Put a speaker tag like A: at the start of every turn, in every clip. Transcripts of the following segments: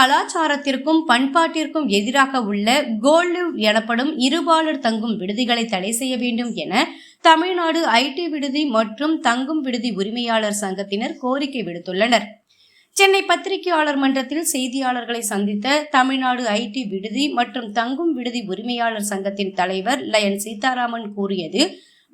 A: கலாச்சாரத்திற்கும் பண்பாட்டிற்கும் எதிராக உள்ள கோல்டு எனப்படும் இருபாலர் தங்கும் விடுதிகளை தடை செய்ய வேண்டும் என தமிழ்நாடு ஐடி விடுதி மற்றும் தங்கும் விடுதி உரிமையாளர் சங்கத்தினர் கோரிக்கை விடுத்துள்ளனர். சென்னை பத்திரிகையாளர் மன்றத்தில் செய்தியாளர்களை சந்தித்த தமிழ்நாடு ஐடி விடுதி மற்றும் தங்கும் விடுதி உரிமையாளர் சங்கத்தின் தலைவர் லயன் சீதாராமன் கூறியது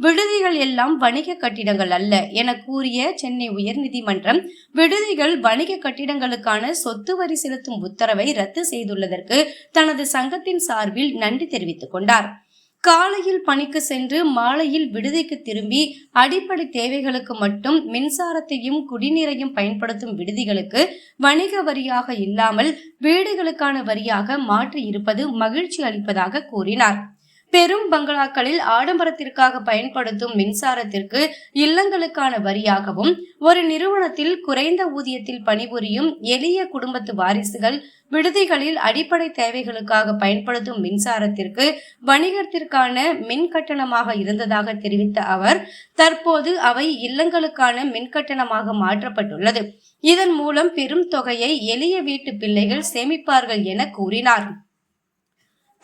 A: விடுதிகள் எல்லாம் வணிக கட்டிடங்கள் அல்ல என கூறிய சென்னை உயர்நீதிமன்றம் விடுதிகள் வணிக கட்டிடங்களுக்கான சொத்து வரி செலுத்தும் உத்தரவை ரத்து செய்துள்ளதற்கு தனது சங்கத்தின் சார்பில் நன்றி தெரிவித்துக் கொண்டார். காலையில் பணிக்கு சென்று மாலையில் விடுதிக்கு திரும்பி அடிப்படை தேவைகளுக்கு மட்டும் மின்சாரத்தையும் குடிநீரையும் பயன்படுத்தும் விடுதிகளுக்கு வணிக வரியாக இல்லாமல் வீடுகளுக்கான வரியாக மாற்றி இருப்பது மகிழ்ச்சி அளிப்பதாக கூறினார். பெரும் பங்களாக்களில் ஆடம்பரத்திற்காக பயன்படுத்தும் மின்சாரத்திற்கு இல்லங்களுக்கான வரியாகவும் ஒரு நிறுவனத்தில் குறைந்த ஊதியத்தில் பணிபுரியும் எளிய குடும்பத்து வாரிசுகள் விடுதிகளில் அடிப்படை தேவைகளுக்காக பயன்படுத்தும் மின்சாரத்திற்கு வணிகத்திற்கான மின் கட்டணமாக இருந்ததாக தெரிவித்த அவர் தற்போது அவை இல்லங்களுக்கான மின் கட்டணமாக மாற்றப்பட்டுள்ளது. இதன் மூலம் பெரும் தொகையை எளிய வீட்டு பிள்ளைகள் சேமிப்பார்கள் என கூறினார்.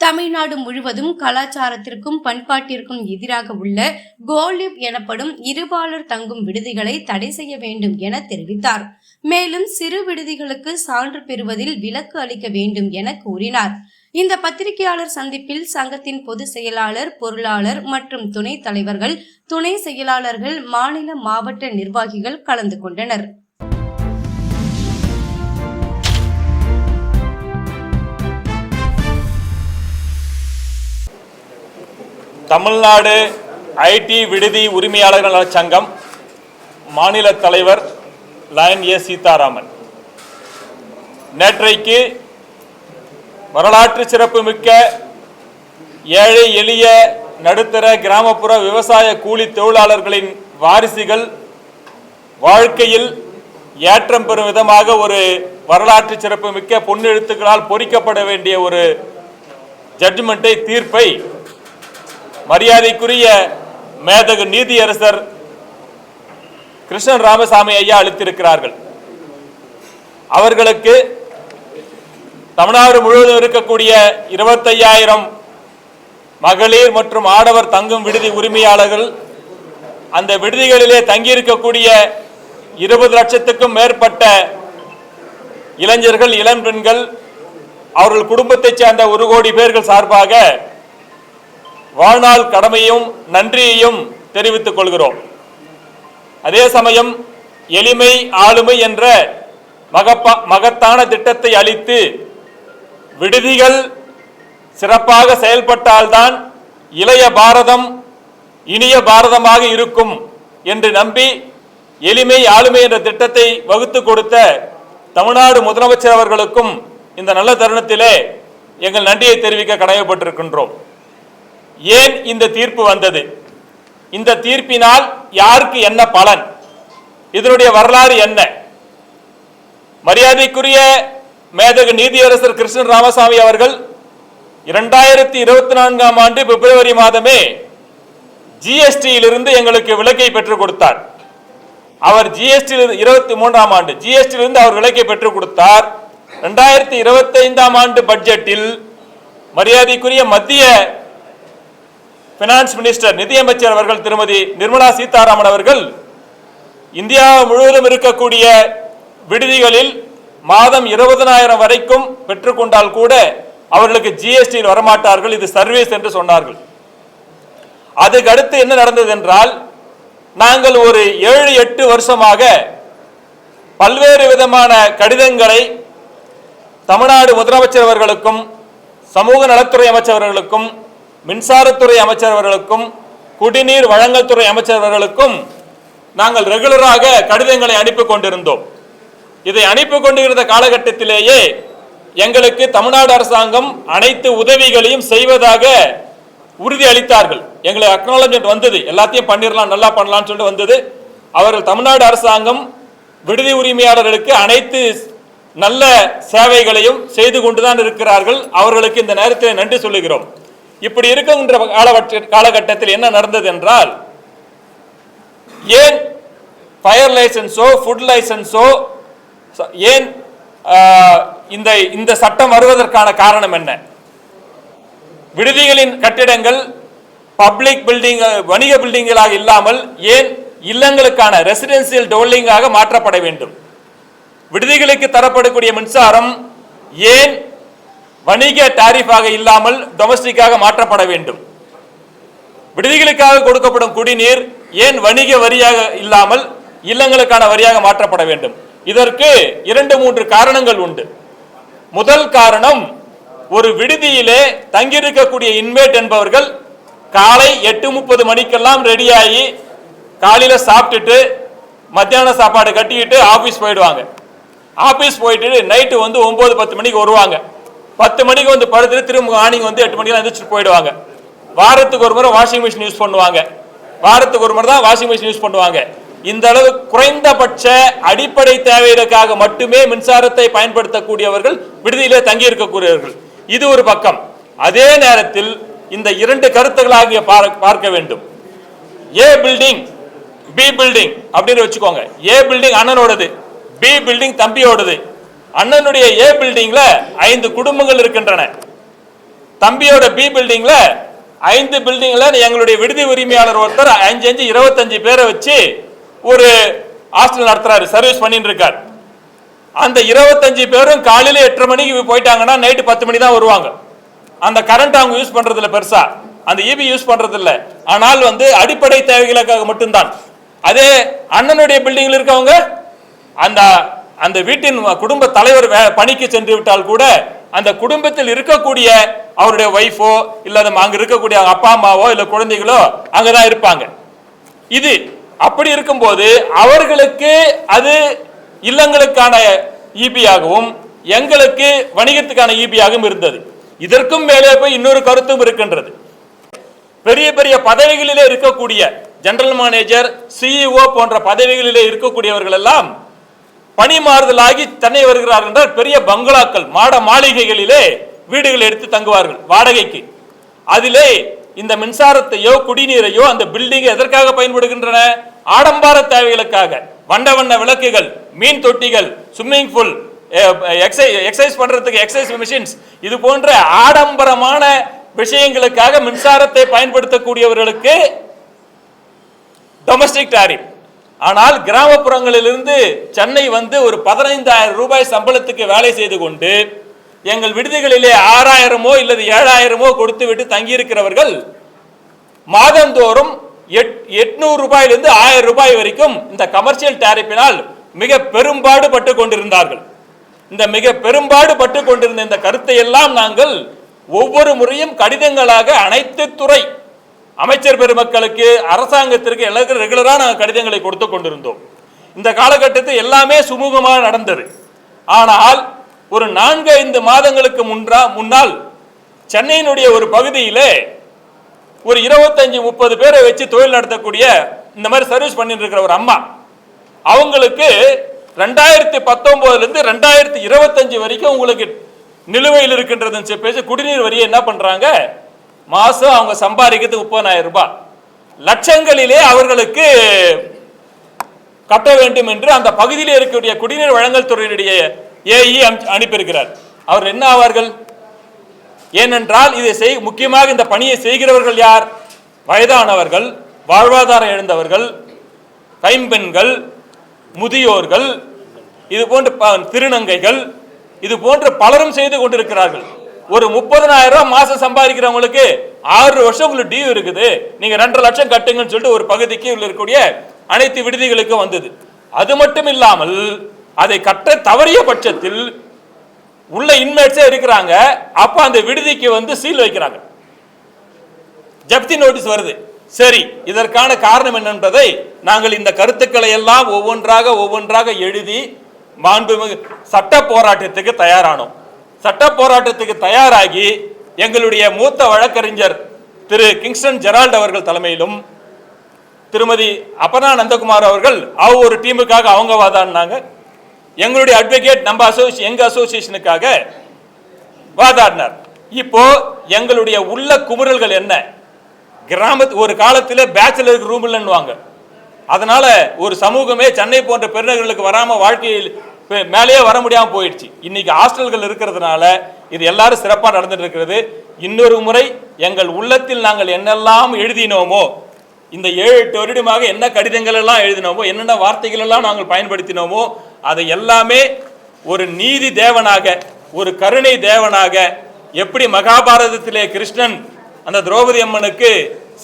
A: தமிழ்நாடு முழுவதும் கலாச்சாரத்திற்கும் பண்பாட்டிற்கும் எதிராக உள்ள கோலிப் எனப்படும் இருபாலர் தங்கும் விடுதிகளை தடை செய்ய வேண்டும் என தெரிவித்தார். மேலும் சிறு விடுதிகளுக்கு சான்று பெறுவதில் விலக்கு அளிக்க வேண்டும் என கூறினார். இந்த பத்திரிகையாளர் சந்திப்பில் சங்கத்தின் பொதுச் செயலாளர் பொருளாளர் மற்றும் துணைத் தலைவர்கள் துணை செயலாளர்கள் மாநில மாவட்ட நிர்வாகிகள் கலந்து கொண்டனர்.
B: தமிழ்நாடு ஐடி விடுதி உரிமையாளர்கள் நலச் சங்கம் மாநில தலைவர் லயன் ஏ சீதாராமன். நேற்றைக்கு வரலாற்று சிறப்புமிக்க ஏழை எளிய நடுத்தர கிராமப்புற விவசாய கூலி தொழிலாளர்களின் வாரிசுகள் வாழ்க்கையில் ஏற்றம் பெறும் விதமாக ஒரு வரலாற்று சிறப்புமிக்க பொன்னெழுத்துக்களால் பொறிக்கப்பட வேண்டிய ஒரு ஜட்ஜ்மெண்ட்டை தீர்ப்பை மரியாதைக்குரிய மேதகு நீதியரசர் கிருஷ்ணன் ராமசாமி ஐயா அளித்திருக்கிறார்கள். அவர்களுக்கு தமிழ்நாடு முழுவதும் இருக்கக்கூடிய இருபத்தையாயிரம் மகளிர் மற்றும் ஆடவர் தங்கும் விடுதி உரிமையாளர்கள் அந்த விடுதிகளிலே தங்கியிருக்கக்கூடிய இருபது லட்சத்துக்கும் மேற்பட்ட இளைஞர்கள் இளம் பெண்கள் அவர்கள் குடும்பத்தைச் சேர்ந்த ஒரு கோடி பேர்கள் சார்பாக வாழ்நாள் கடமையும் நன்றியையும் தெரிவித்துக் கொள்கிறோம். அதே சமயம் எளிமை ஆளுமை என்ற மகப்பா மகத்தான திட்டத்தை அளித்து விடுதிகள் சிறப்பாக செயல்பட்டால்தான் இளைய பாரதம் இனிய பாரதமாக இருக்கும் என்று நம்பி எளிமை ஆளுமை என்ற திட்டத்தை வகுத்து கொடுத்த தமிழ்நாடு முதலமைச்சர் அவர்களுக்கும் இந்த நல்ல தருணத்திலே எங்கள் நன்றியை தெரிவிக்க கடமைப்பட்டிருக்கின்றோம். ஏன் இந்த தீர்ப்பு வந்தது? இந்த தீர்ப்பினால் யாருக்கு என்ன பலன்? இதனுடைய வரலாறு என்ன? மரியாதைக்குரிய மேதகு நீதியரசர் கிருஷ்ணன் ராமசாமி அவர்கள் இரண்டாயிரத்தி இருபத்தி நான்காம் ஆண்டு பிப்ரவரி மாதமே ஜிஎஸ்டியிலிருந்து எங்களுக்கு விலக்கை பெற்றுக் கொடுத்தார். அவர் ஜிஎஸ்டி இருபத்தி மூன்றாம் ஆண்டு ஜிஎஸ்டியிலிருந்து அவர் விலக்கை பெற்றுக் கொடுத்தார். இரண்டாயிரத்தி இருபத்தைந்தாம் ஆண்டு பட்ஜெட்டில் மரியாதைக்குரிய மத்திய பினான்ஸ் மினிஸ்டர் நிதியமைச்சர் அவர்கள் திருமதி நிர்மலா சீதாராமன் அவர்கள் இந்தியா முழுவதும் இருக்கக்கூடிய விடுதிகளில் மாதம் இருபதனாயிரம் வரைக்கும் பெற்றுக்கொண்டால் கூட அவர்களுக்கு ஜிஎஸ்டியில் வரமாட்டார்கள். இது சர்வீஸ் என்று சொன்னார்கள். அதுக்கு அடுத்து என்ன நடந்தது என்றால் நாங்கள் ஒரு ஏழு எட்டு வருஷமாக பல்வேறு விதமான கடிதங்களை தமிழ்நாடு முதலமைச்சர் அவர்களுக்கும் சமூக நலத்துறை அமைச்சர் அவர்களுக்கும் மின்சாரத்துறை அமைச்சர் அவர்களுக்கும் குடிநீர் வழங்கல் துறை அமைச்சர் அவர்களுக்கும் நாங்கள் ரெகுலராக கடிதங்களை அனுப்பி கொண்டிருந்தோம். இதை அனுப்பி கொண்டிருந்த காலகட்டத்திலேயே எங்களுக்கு தமிழ்நாடு அரசாங்கம் அனைத்து உதவிகளையும் செய்வதாக உறுதி அளித்தார்கள். எங்களை அக்னாலஜ்மெண்ட் வந்தது. எல்லாத்தையும் பண்ணிடலாம் நல்லா பண்ணலாம்னு சொல்லிட்டு வந்தது. அவர்கள் தமிழ்நாடு அரசாங்கம் விடுதி உரிமையாளர்களுக்கு அனைத்து நல்ல சேவைகளையும் செய்து கொண்டுதான் இருக்கிறார்கள். அவர்களுக்கு இந்த நேரத்தில் நன்றி சொல்லுகிறோம். இப்படி இருக்கின்ற காலவற்ற காலகட்டத்தில் என்ன நடந்தது என்றால் ஏன் ஃபயர் லைசன்ஸோ ஃபுட் லைசன்ஸோ ஏன் இந்த இந்த சட்டம் வருவதற்கான காரணம் என்ன? விடுதிகளின் கட்டிடங்கள் பப்ளிக் பில்டிங் வணிக பில்டிங்களாக இல்லாமல் ஏன் இல்லங்களுக்கான ரெசிடென்சியல் டோல்லிங்காக மாற்றப்பட வேண்டும்? விடுதிகளுக்கு தரப்படக்கூடிய மின்சாரம் ஏன் வணிக டாரிஃபாக இல்லாமல் டொமஸ்டிக்காக மாற்றப்பட வேண்டும். விடுதிகளுக்காக கொடுக்கப்படும் குடிநீர் ஏன் வணிக வரியாக இல்லாமல் இல்லங்களுக்கான வரியாக மாற்றப்பட வேண்டும். இதற்கு இரண்டு மூன்று காரணங்கள் உண்டு. முதல் காரணம் ஒரு விடுதியிலே தங்கியிருக்கக்கூடிய இன்மேட் என்பவர்கள் காலை எட்டு முப்பது மணிக்கெல்லாம் ரெடியாகி காலையில் சாப்பிட்டுட்டு மத்தியான சாப்பாடு கட்டிக்கிட்டு ஆஃபீஸ் போயிடுவாங்க. ஆஃபீஸ் போயிட்டு நைட்டு வந்து ஒன்பது பத்து மணிக்கு வருவாங்க. பத்து மணிக்கு வந்து படுத்துட்டு திரும்ப மார்னிங் வந்து எட்டு மணிக்கு எந்திரிச்சு போயிடுவாங்க. வாரத்துக்கு ஒரு முறை வாஷிங் மிஷின் யூஸ் பண்ணுவாங்க. வாரத்துக்கு ஒரு முறை தான் வாஷிங் மிஷின் யூஸ் பண்ணுவாங்க. இந்த அளவு குறைந்தபட்ச அடிப்படை தேவைகளுக்காக மட்டுமே மின்சாரத்தை பயன்படுத்தக்கூடியவர்கள் விடுதியிலே தங்கி இருக்கக்கூடியவர்கள் இது ஒரு பக்கம். அதே நேரத்தில் இந்த இரண்டு கருத்துக்களாக பார- பார்க்க வேண்டும். ஏ பில்டிங் பி பில்டிங் அப்படின்னு வச்சுக்கோங்க. ஏ பில்டிங் அண்ணனோடது பி பில்டிங் தம்பியோடது. அண்ணனுடைய ஏ பில்டிங்ல ஐந்து குடும்பங்கள் இருக்கின்றன. தம்பியோட பி பில்டிங்ல ஐந்து பில்டிங்ல எங்களுடைய விடுதி உரிமையாளர் ஒருத்தர் அஞ்சு அஞ்சு இருபத்தஞ்சு பேரை வச்சு ஒரு ஹாஸ்டல் நடத்துறாரு சர்வீஸ் பண்ணிட்டு இருக்கார் அந்த இருபத்தஞ்சு பேரும் காலையில எட்டரை மணிக்கு போயிட்டாங்கன்னா நைட்டு பத்து மணி தான் வருவாங்க. அந்த கரண்ட் அவங்க யூஸ் பண்றது இல்ல பெருசா. அந்த இபி யூஸ் பண்றது இல்லை ஆனால் வந்து அடிப்படை தேவைகளுக்காக மட்டும்தான். அதே அண்ணனுடைய பில்டிங்ல இருக்கவங்க அந்த அந்த வீட்டின் குடும்ப தலைவர் வே- பணிக்கு சென்று விட்டால் கூட அந்த குடும்பத்தில் இருக்கக்கூடிய அவருடைய ஒய்ஃபோ இல்ல அந்த அங்க இருக்கக்கூடிய அப்பா அம்மாவோ இல்ல குழந்தைகளோ அங்கதான் இருப்பாங்க. இது அப்படி இருக்கும்போது அவர்களுக்கு அது இல்லங்களுக்கான ஈபியாகவும் எங்களுக்கு வணிகத்துக்கான ஈபியாகவும் இருந்தது. இதற்கும் மேலே போய் இன்னொரு கருத்தும் இருக்கின்றது. பெரிய பெரிய பதவிகளிலே இருக்கக்கூடிய ஜெனரல் மேனேஜர் சிஇஓ போன்ற பதவிகளிலே இருக்கக்கூடியவர்கள் எல்லாம் பணி மாறுதலாகி சென்னை வருகிறார்கள் என்றால் பெரிய பங்களாக்கள் மாட மாளிகைகளிலே வீடுகள் எடுத்து தங்குவார்கள் வாடகைக்கு. அதிலே இந்த மின்சாரத்தையோ குடிநீரையோ அந்த பில்டிங் எதற்காக பயன்படுகின்றன? ஆடம்பார தேவைகளுக்காக. வண்ட வண்ண விளக்குகள் மீன் தொட்டிகள் ஸ்விம்மிங் பூல் எக்ஸசைஸ் பண்றதுக்கு எக்ஸசைஸ் மிஷின்ஸ் இது போன்ற ஆடம்பரமான விஷயங்களுக்காக மின்சாரத்தை பயன்படுத்தக்கூடியவர்களுக்கு டொமஸ்டிக் டாரிஃப் ஆனால் கிராமப்புறங்களிலிருந்து சென்னை வந்து ஒரு பதினைந்தாயிரம் ரூபாய் சம்பளத்துக்கு வேலை செய்து கொண்டு எங்கள் விடுதிகளிலே ஆறாயிரமோ இல்லது ஏழாயிரமோ கொடுத்து விட்டு தங்கியிருக்கிறவர்கள் மாதந்தோறும் எட் எட்நூறு ரூபாயிலிருந்து ஆயிரம் ரூபாய் வரைக்கும் இந்த கமர்ஷியல் டேரிப்பினால் மிக பெரும்பாடு பட்டு கொண்டிருந்தார்கள். இந்த மிக பெரும்பாடு பட்டு கொண்டிருந்த இந்த கருத்தை எல்லாம் நாங்கள் ஒவ்வொரு முறையும் கடிதங்களாக அனைத்து துறை அமைச்சர் பெருமக்களுக்கு அரசாங்கத்திற்கு எல்லாருக்கும் ரெகுலராக நாங்கள் கடிதங்களை கொடுத்து கொண்டிருந்தோம். இந்த காலகட்டத்தில் எல்லாமே சுமூகமாக நடந்தது. ஆனால் ஒரு நான்கு ஐந்து மாதங்களுக்கு முன்றா முன்னால் சென்னையினுடைய ஒரு பகுதியிலே ஒரு இருபத்தஞ்சி முப்பது பேரை வச்சு தொழில் நடத்தக்கூடிய இந்த மாதிரி சர்வீஸ் பண்ணிட்டு இருக்கிற ஒரு அம்மா அவங்களுக்கு ரெண்டாயிரத்தி பத்தொன்பதுல இருந்து ரெண்டாயிரத்தி இருபத்தஞ்சு வரைக்கும் உங்களுக்கு நிலுவையில் இருக்கின்றதுன்னு பேசி குடிநீர் வரியை என்ன பண்றாங்க? மாசம் அவங்க சம்பாதிக்கிறது முப்பதாயிரம் ரூபாய். லட்சங்களிலே அவர்களுக்கு கட்ட வேண்டும் என்று அந்த பகுதியில் இருக்கக்கூடிய குடிநீர் வழங்கல் துறையினுடைய ஏஇ அனுப்பியிருக்கிறார். அவர் என்ன ஆவார்கள்? ஏனென்றால் இதை செய் முக்கியமாக இந்த பணியை செய்கிறவர்கள் யார்? வயதானவர்கள் வாழ்வாதாரம் இழந்தவர்கள் கைம்பெண்கள் முதியோர்கள் இது போன்ற ப- திருநங்கைகள் இது போன்ற பலரும் செய்து கொண்டிருக்கிறார்கள். ஒரு முப்பதனாயிரம் ரூபாய் மாசம் சம்பாதிக்கிறவங்களுக்கு ஆறு வருஷம் உங்களுக்கு டியூ இருக்குது. நீங்க ரெண்டரை லட்சம் கட்டுங்கன்னு சொல்லிட்டு ஒரு பகுதிக்கு உள்ள இருக்கக்கூடிய அனைத்து விடுதிகளுக்கும் வந்தது. அது மட்டும் இல்லாமல் அதை கட்ட தவறிய பட்சத்தில் உள்ள இன்மேட்ஸே இருக்கிறாங்க. அப்ப அந்த விடுதிக்கு வந்து சீல் வைக்கிறாங்க. ஜப்தி நோட்டீஸ் வருது. சரி இதற்கான காரணம் என்னன்றதை நாங்கள் இந்த கருத்துக்களை எல்லாம் ஒவ்வொன்றாக ஒவ்வொன்றாக எழுதி மாண்புமிகு சட்ட போராட்டத்துக்கு தயாரானோம். சட்ட போராட்டத்துக்கு தயாராகி எங்களுடைய மூத்த வழக்கறிஞர் திரு கிங்ஸ்டன் ஜெரால்ட் அவர்கள் தலைமையிலும் திருமதி அப்பனா நந்தகுமார் அவர்கள் அவ ஒரு டீமுக்காக அவங்க வாதாடினாங்க. எங்களுடைய அட்வொகேட் நம்ம அசோசியே எங்கள் அசோசியேஷனுக்காக வாதாடினார். இப்போ எங்களுடைய உள்ள குமுறல்கள் என்ன? கிராமத்து ஒரு காலத்தில் பேச்சுலருக்கு ரூம் இல்லைன்னுவாங்க. அதனால ஒரு சமூகமே சென்னை போன்ற பெருநகர்களுக்கு வராமல் வாழ்க்கையில் மேலேயே வர முடியாமல் போயிடுச்சு. இன்னைக்கு ஹாஸ்டல்கள் இருக்கிறதுனால இது எல்லாரும் சிறப்பாக நடந்துட்டு இருக்கிறது. இன்னொரு முறை எங்கள் உள்ளத்தில் நாங்கள் என்னெல்லாம் எழுதினோமோ இந்த ஏழு எட்டு வருடமாக என்ன கடிதங்கள் எல்லாம் எழுதினோமோ என்னென்ன வார்த்தைகள் எல்லாம் நாங்கள் பயன்படுத்தினோமோ அதை எல்லாமே ஒரு நீதி தேவனாக ஒரு கருணை தேவனாக எப்படி மகாபாரதத்திலே கிருஷ்ணன் அந்த திரௌபதி அம்மனுக்கு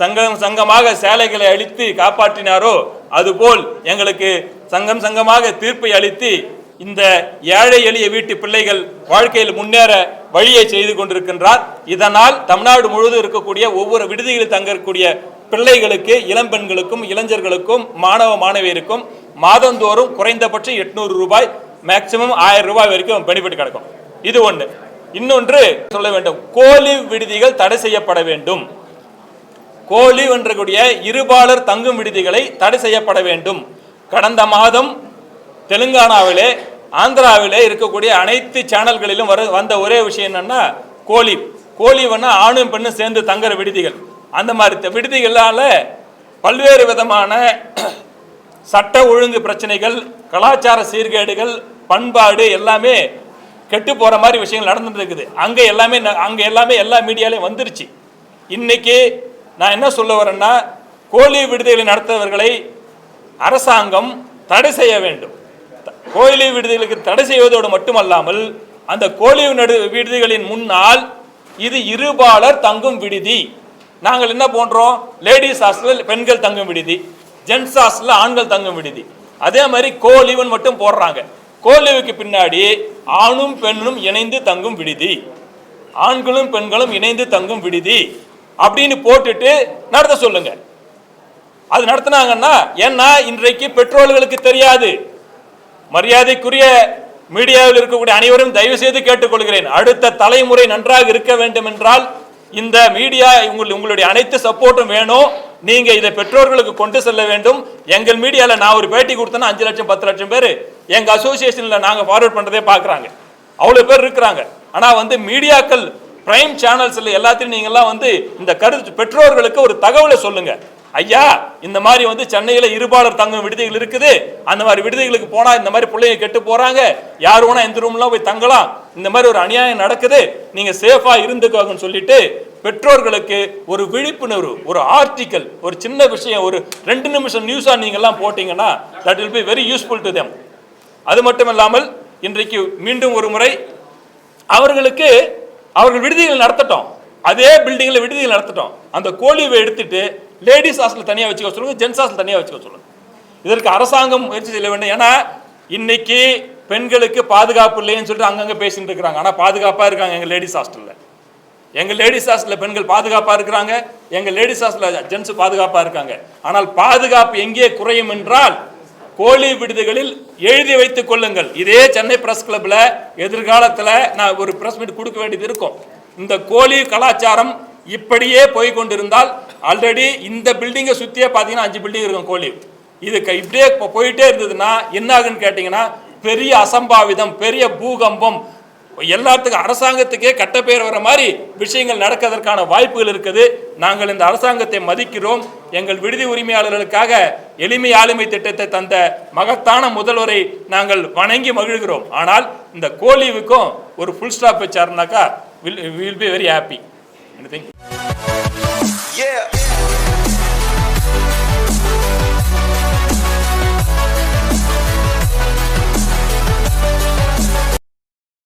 B: சங்கம் சங்கமாக சேலைகளை அளித்து காப்பாற்றினாரோ அதுபோல் எங்களுக்கு சங்கம் சங்கமாக தீர்ப்பை அளித்து இந்த ஏழை எளிய வீட்டு பிள்ளைகள் வாழ்க்கையில் முன்னேற வழியை செய்து கொண்டிருக்கின்றார். இதனால் தமிழ்நாடு முழுவதும் இருக்கக்கூடிய ஒவ்வொரு விடுதிகளில் தங்கக்கூடிய பிள்ளைகளுக்கு இளம்பெண்களுக்கும் இளைஞர்களுக்கும் மாணவ மாணவியருக்கும் மாதந்தோறும் குறைந்தபட்சம் எட்நூறு ரூபாய் மேக்சிமம் ஆயிரம் ரூபாய் வரைக்கும் பெனிஃபிட் கிடைக்கும். இது ஒன்று இன்னொன்று சொல்ல வேண்டும். கோழி விடுதிகள் தடை செய்யப்பட வேண்டும். கோழி என்றக்கூடிய இருபாலர் தங்கும் விடுதிகளை தடை செய்யப்பட வேண்டும். கடந்த மாதம் தெலுங்கானாவிலே ஆந்திராவிலே இருக்கக்கூடிய அனைத்து சேனல்களிலும் வர வந்த ஒரே விஷயம் என்னன்னா கோழி. வேணா ஆணும் பெண்ணும் சேர்ந்து தங்குற விடுதிகள். அந்த மாதிரி த- பல்வேறு விதமான சட்ட ஒழுங்கு பிரச்சனைகள் கலாச்சார சீர்கேடுகள் பண்பாடு எல்லாமே கெட்டு போகிற மாதிரி விஷயங்கள் நடந்துட்டு இருக்குது அங்கே எல்லாமே ந- எல்லாமே எல்லா மீடியாலையும் வந்துருச்சு. இன்னைக்கு நான் என்ன சொல்ல வரேன்னா கோழி விடுதிகளை நடத்துபவர்களை அரசாங்கம் தடை செய்ய வேண்டும். கோயிலை கோழி விடுதிகளுக்கு தடை செய்வதோடு மட்டுமல்லாமல் அந்த கோழி நடு விடுதிகளின் முன்னால் இது இருபாலர் தங்கும் விடுதி. நாங்கள் என்ன போன்றோம்? லேடிஸ் ஹாஸ்டலில் பெண்கள் தங்கும் விடுதி. ஜென்ஸ் ஹாஸ்டலில் ஆண்கள் தங்கும் விடுதி. அதே மாதிரி கோலிவன் மட்டும் போடுறாங்க. கோலிவுக்கு பின்னாடி ஆணும் பெண்ணும் இணைந்து தங்கும் விடுதி. ஆண்களும் பெண்களும் இணைந்து தங்கும் விடுதி. அப்படின்னு போட்டுட்டு நடத்த சொல்லுங்க. அது நடத்தினாங்கன்னா ஏன்னா இன்றைக்கு பெட்ரோல்களுக்கு தெரியாது. மரியாதைக்குரிய மீடியாவில் இருக்கக்கூடிய அனைவரும் தயவு செய்து கேட்டுக்கொள்கிறேன். அடுத்த தலைமுறை நன்றாக இருக்க வேண்டும் என்றால் இந்த மீடியா உங்கள் உங்களுடைய அனைத்து சப்போர்ட்டும் வேணும். நீங்க இதை பெற்றோர்களுக்கு கொண்டு செல்ல வேண்டும். எங்கள் மீடியால நான் ஒரு பேட்டி கொடுத்தேன்னா அஞ்சு லட்சம் பத்து லட்சம் பேர் எங்க அசோசியேஷன்ல நாங்க ஃபார்வர்ட் பண்றதே பாக்குறாங்க. அவ்வளவு பேர் இருக்கிறாங்க. ஆனா வந்து மீடியாக்கள் பிரைம் சேனல்ஸ்ல எல்லாத்தையும் நீங்க எல்லாம் வந்து இந்த கருத்து பெற்றோர்களுக்கு ஒரு தகவலை சொல்லுங்க. ஐயா இந்த மாதிரி வந்து சென்னையில் இருபாலர் தங்கும் விடுதிகள் இருக்குது. அந்த மாதிரி விடுதிகளுக்கு போனால் இந்த மாதிரி பிள்ளைங்க கெட்டு போகிறாங்க யார் வேணா எந்த ரூம்லாம் போய் தங்கலாம். இந்த மாதிரி ஒரு அநியாயம் நடக்குது. நீங்கள் சேஃபாக இருந்துக்கோங்கன்னு சொல்லிட்டு பெற்றோர்களுக்கு ஒரு விழிப்புணர்வு ஒரு ஆர்டிக்கல் ஒரு சின்ன விஷயம் ஒரு ரெண்டு நிமிஷம் நியூஸாக நீங்கள்லாம் போட்டிங்கன்னா that will be very useful to them அது மட்டும் இல்லாமல் இன்றைக்கு மீண்டும் ஒரு முறை அவர்களுக்கு அவர்கள் விடுதிகள் நடத்தட்டும். அதே பில்டிங்கில் விடுதிகள் நடத்தட்டும். அந்த கோழிவை எடுத்துட்டு லேடிஸ் ஹாஸ்டல் தனியாக வச்சுக்க சொல்லுங்க ஜென்ஸ் ஹாஸ்டல் தனியாக வச்சுக்க சொல்லுங்க. இதற்கு அரசாங்கம் முயற்சி செய்ய வேண்டும். ஏன்னா இன்னைக்கு பெண்களுக்கு பாதுகாப்பு இல்லைன்னு சொல்லிட்டு அங்கங்கே பேசிட்டு இருக்கிறாங்க. ஆனால் பாதுகாப்பாக இருக்காங்க எங்கள் லேடிஸ் ஹாஸ்டலில் எங்கள் லேடிஸ் ஹாஸ்டலில் பெண்கள் பாதுகாப்பாக இருக்கிறாங்க எங்கள் லேடிஸ் ஹாஸ்டலில் ஜென்ஸ் பாதுகாப்பாக இருக்காங்க. ஆனால் பாதுகாப்பு எங்கே குறையும் என்றால் கோழி விடுதிகளில் எழுதி வைத்துக் கொள்ளுங்கள். இதே சென்னை பிரஸ் கிளப்பில் எதிர்காலத்தில் நான் ஒரு பிரஸ் மீட் கொடுக்க வேண்டியது இருக்கும். இந்த கோழி கலாச்சாரம் இப்படியே போய் கொண்டிருந்தால் ஆல்ரெடி இந்த பில்டிங்கை சுற்றியே பார்த்தீங்கன்னா அஞ்சு பில்டிங் இருக்கும் கோழி. இது இப்படியே இப்போ போயிட்டே இருந்ததுன்னா என்ன ஆகுன்னு கேட்டிங்கன்னா பெரிய அசம்பாவிதம் பெரிய பூகம்பம் எல்லாத்துக்கும் அரசாங்கத்துக்கே கட்ட பேர் வர மாதிரி விஷயங்கள் நடக்கிறதற்கான வாய்ப்புகள் இருக்குது. நாங்கள் இந்த அரசாங்கத்தை மதிக்கிறோம். எங்கள் விடுதி உரிமையாளர்களுக்காக எளிமை ஆளுமை திட்டத்தை தந்த மகத்தான முதல்வரை நாங்கள் வணங்கி மகிழ்கிறோம். ஆனால் இந்த கோலிவுக்கும் ஒரு full stop வச்சாருனாக்கா will will be very happy Anything?
C: Yeah.